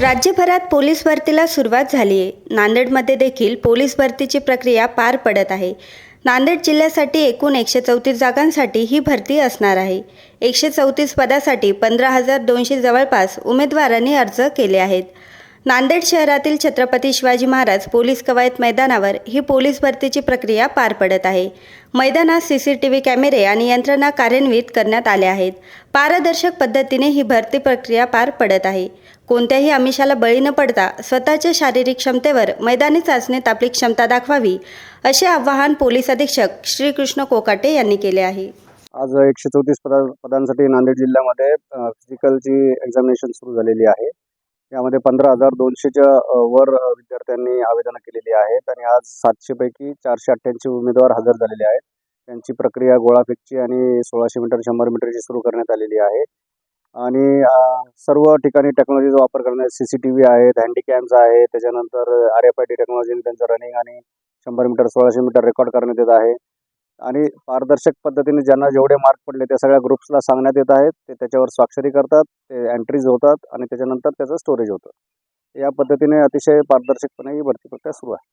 राज्यभरात पोलीस भरतीला सुरुवात झाली. आहे नांदेडमध्ये देखील पोलीस भरतीची प्रक्रिया पार पडत आहे. नांदेड जिल्ह्यासाठी एकूण एकशे चौतीस जागांसाठी ही भरती असणार आहे. एकशे चौतीस पदासाठी पंधरा हजार दोनशे जवळपास उमेदवारांनी अर्ज केले आहेत. नांदेड शहरातील छत्रपती शिवाजी महाराज पोलीस कवायत मैदानावर ही पोलीस भरतीची प्रक्रिया पार पडत आहे. मैदानात सी सी टी व्ही कॅमेरे आणि यंत्रणा कार्यान्वित करण्यात आल्या आहेत. पारदर्शक पद्धतीने ही भरती प्रक्रिया पार पडत आहे. कोणत्याही आमिषाला बळी न पडता स्वतःच्या शारीरिक क्षमतेवर मैदानी चाचणीत आपली क्षमता दाखवावी असे आवाहन पोलीस अधीक्षक श्रीकृष्ण कोकाटे यांनी केले आहे. आज एकशे चौतीस पदा पदांसाठी नांदेड जिल्ह्यामध्ये फिजिकलची एक्झामिनेशन सुरू झालेली आहे. यामध्ये पंधरा हजार दोनशेच्या वर विद्यार्थ्यांनी आवेदनं केलेली आहेत आणि आज सातशेपैकी चारशे अठ्ठ्याऐंशी उमेदवार हजर झालेले आहेत. त्यांची प्रक्रिया गोळाफेकची आणि सोळाशे मीटर शंभर मीटरची सुरू करण्यात आलेली आहे. आणि सर्व ठिकाणी टेक्नॉलॉजीचा वापर करण्यात सी सी टी व्ही आहेत हँडीकॅम्स आहे त्याच्यानंतर आर एफ आय टी टेक्नॉलॉजीने त्यांचं रनिंग आणि शंभर मीटर सोळाशे मीटर रेकॉर्ड करण्यात येत आहे. आणि पारदर्शक पद्धतीने ज्यांना जेवढे मार्क पडले त्या सगळ्या ग्रुप्सला सांगण्यात येत आहेत ते त्याच्यावर स्वाक्षरी करतात ते एंट्रीज होतात आणि त्याच्यानंतर त्याचं स्टोरेज होतं. या पद्धतीने अतिशय पारदर्शकपणे ही भरती प्रक्रिया सुरू आहे.